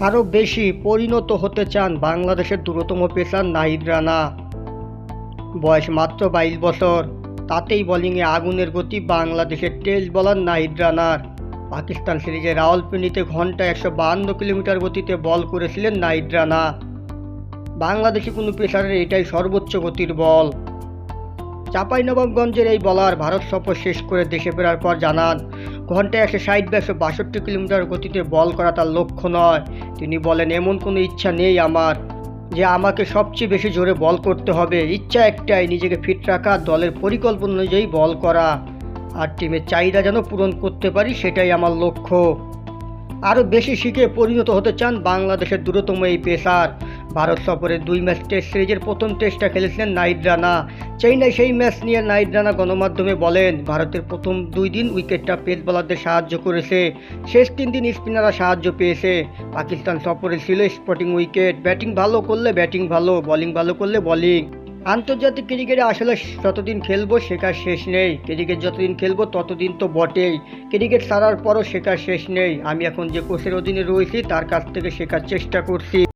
আরও বেশি পরিণত হতে চান বাংলাদেশের দ্রুততম পেসার নাহিদ রানা। বয়স মাত্র বাইশ বছর। তাতেই বলিংয়ে আগুনের গতি বাংলাদেশের টেস্ট বলার নাহিদ রানার। পাকিস্তান সিরিজে রাওয়ালপিন্ডিতে ঘণ্টা একশো বাহান্ন কিলোমিটার গতিতে বল করেছিলেন নাহিদ রানা। বাংলাদেশি কোনো পেসারের এটাই সর্বোচ্চ গতির বল। চাঁপাইনবাবগঞ্জের এই বলার ভারত সফর শেষ করে দেশে ফেরার পর জানান, ঘন্টায় একশো ষাট বা একশো বাষট্টি কিলোমিটার গতিতে বল করা তার লক্ষ্য নয়। তিনি বলেন, এমন কোনো ইচ্ছা নেই আমার যে আমাকে সবচেয়ে বেশি জোরে বল করতে হবে। ইচ্ছা একটাই, নিজেকে ফিট রাখা, দলের পরিকল্পনা অনুযায়ী বল করা। আর টিমের চাহিদা যেন পূরণ করতে পারি, সেটাই আমার লক্ষ্য। আরও বেশি শিখে পরিণত হতে চান বাংলাদেশের দ্রুততম এই পেসার। ভারত সফরে দুই ম্যাচ টেস্ট সিরিজের প্রথম টেস্টটা খেলেছিলেন নাইট রানা। চেন্নাই সেই ম্যাচ নিয়ে নাইট রানা গণমাধ্যমে বলেন, ভারতের প্রথম দুই দিন উইকেটটা পেস বোলারদের সাহায্য করেছে। শেষ তিন দিন স্পিনাররা সাহায্য পেয়েছে। পাকিস্তান সফরে ছিল স্পটিং উইকেট। ব্যাটিং ভালো করলে ব্যাটিং ভালো, বোলিং ভালো করলে বোলিং। আন্তর্জাতিক ক্রিকেটে আসলে যতদিন খেলব শেখার শেষ নেই। ক্রিকেট যতদিন খেলব ততদিন তো বটেই। ক্রিকেট ছাড়ার পরও শেখার শেষ নেই। আমি এখন যে কোচের অধীনে রয়েছি, তার কাছ থেকে শেখার চেষ্টা করছি।